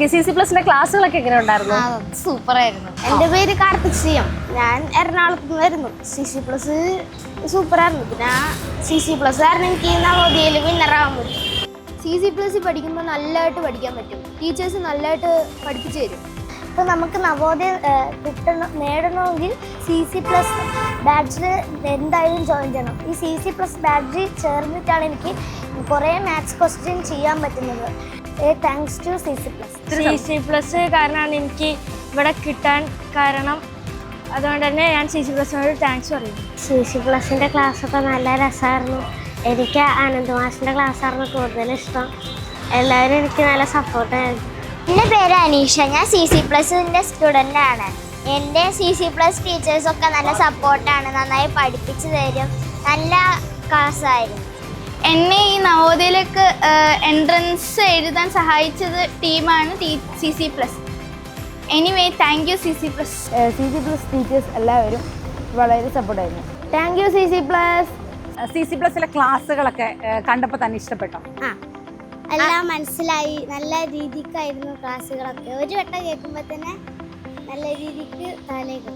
C C പ്ലസിന്റെ ക്ലാസ്സുകളൊക്കെ എങ്ങനെ ഉണ്ടായിരുന്നു? സൂപ്പർ ആയിരുന്നു എന്റെ പേര് കാർത്തിക് സിയം ഞാൻ എറണാകുളത്ത് നിന്ന് വരുന്നു. സി സി പ്ലസ് സൂപ്പറായിരുന്നു. പിന്നെ സി സി പ്ലസ് കാരണം എനിക്ക് നവോദയയിൽ വിന്നറാകാൻ പറ്റും. സി സി പ്ലസ് പഠിക്കുമ്പോൾ നല്ലതായിട്ട് പഠിക്കാൻ പറ്റും. ടീച്ചേഴ്സ് നല്ലതായിട്ട് പഠിപ്പിച്ചു തരും. അപ്പോൾ നമുക്ക് നവോദയ കിട്ടണം നേടണമെങ്കിൽ സി സി പ്ലസ് ബാച്ചിൽ എന്തായാലും ജോയിൻ ചെയ്യണം. ഈ സി സി പ്ലസ് ബാച്ചിൽ ചേർന്നിട്ടാണ് എനിക്ക് കുറേ മാത്സ് ക്വസ്റ്റ്യൻ ചെയ്യാൻ പറ്റുന്നത്. Thanks to C C plus C C plus കാരണമാണ് എനിക്ക് ഇവിടെ കിട്ടാൻ കാരണം. അതുകൊണ്ട് തന്നെ ഞാൻ സി സി പ്ലസിനോട് താങ്ക്സ് പറയുന്നു. സി സി പ്ലസിന്റെ ക്ലാസ്സൊക്കെ നല്ല രസമായിരുന്നു എനിക്ക് ആനന്ദ് മാഷിന്റെ ക്ലാസ്സായിരുന്നു കൂടുതൽ ഇഷ്ടം. എല്ലാവരും എനിക്ക് നല്ല സപ്പോർട്ടായിരുന്നു എന്റെ പേര് അനീഷ. ഞാൻ സി സി പ്ലസിന്റെ സ്റ്റുഡന്റ് ആണ്. എന്റെ സി സി പ്ലസ് ടീച്ചേഴ്സൊക്കെ നല്ല സപ്പോർട്ടാണ് നന്നായി പഠിപ്പിച്ചു തരും. നല്ല ക്ലാസ്സായിരുന്നു എന്നെ ഈ നവോദയയിലേക്ക് എൻട്രൻസ് എഴുതാൻ സഹായിച്ചത് ടീമാണ് C C plus anyway thank you C C plus C C plus teachers എല്ലാവരും വളരെ സപ്പോർട്ടായിരുന്നു thank you C C plus C C പ്ലസിലെ ക്ലാസ്സുകളൊക്കെ കണ്ടപ്പോൾ തന്നെ ഇഷ്ടപ്പെട്ടോ? ആ. എല്ലാം മനസ്സിലായി. നല്ല രീതിക്കായിരുന്നു ക്ലാസ്സുകളൊക്കെ. ഒരു വട്ടം കേൾക്കുമ്പോൾ തന്നെ നല്ല രീതിക്ക് തലേക്ക്